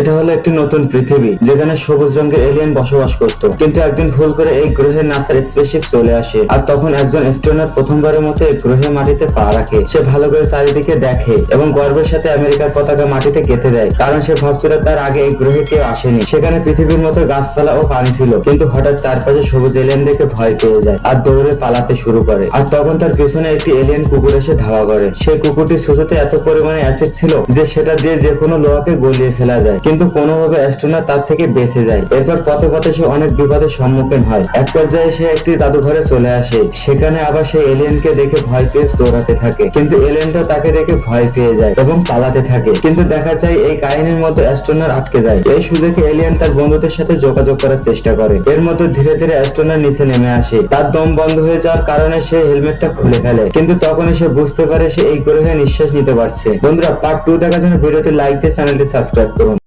এটা হলো একটি নতুন পৃথিবী, যেখানে সবুজ রঙের এলিয়েন বসবাস করত। কিন্তু একদিন ভুল করে এই গ্রহে নাসার স্পেসশিপ চলে আসে, আর তখন একজন স্টোনার প্রথমবারের মতো এই গ্রহে মাটিতে পা রাখে। সে ভালো করে চারিদিকে দেখে এবং গর্বের সাথে আমেরিকার পতাকা মাটিতে গেঁথে দেয়, কারণ সে ভাবছিল তার আগে এই গ্রহে কেউ আসেনি। সেখানে পৃথিবীর মতো গাছপালা ও পানি ছিল, কিন্তু হঠাৎ চারপাশে সবুজ এলিয়েন দেখে ভয় পেয়ে যায় আর দৌড়ে পালাতে শুরু করে। আর তখন তার পিছনে একটি এলিয়েন কুকুর এসে ধাওয়া করে। সেই কুকুরটি সুসোতে এত পরিমাণে অ্যাসিড ছিল যে সেটা দিয়ে যে কোনো লোহাকে গলিয়ে ফেলা যায়। কিন্তু কোনোভাবে অ্যাস্ট্রোনাট তার থেকে বেঁচে যায়। এরপর পথে পথে সে অনেক বিপদের সম্মুখীন হয়। এক পর্যায়ে সে একটি জাদুঘরে চলে আসে। সেখানে আবার সে এলিয়েনকে দেখে ভয় পেয়ে দৌড়াতে থাকে। কিন্তু এলিয়েনটা তাকে দেখে ভয় পেয়ে যায় এবং পালাতে থাকে। কিন্তু দেখা যায় এই কাহিনীর মতো অ্যাস্ট্রোনার আটকে যায়। এই সুযোগে এলিয়েন তার বন্ধুদের সাথে যোগাযোগ করার চেষ্টা করে। এর মধ্যে ধীরে ধীরে অ্যাস্ট্রোনার নিচে নেমে আসে। তার দম বন্ধ হয়ে যাওয়ার কারণে সে হেলমেটটা খুলে ফেলে। কিন্তু তখনই সে বুঝতে পারে সে এই গ্রহে নিঃশ্বাস নিতে পারছে। বন্ধুরা পার্ট টু দেখার জন্য ভিডিওটি লাইক দিয়ে চ্যানেলটি সাবস্ক্রাইব করুন।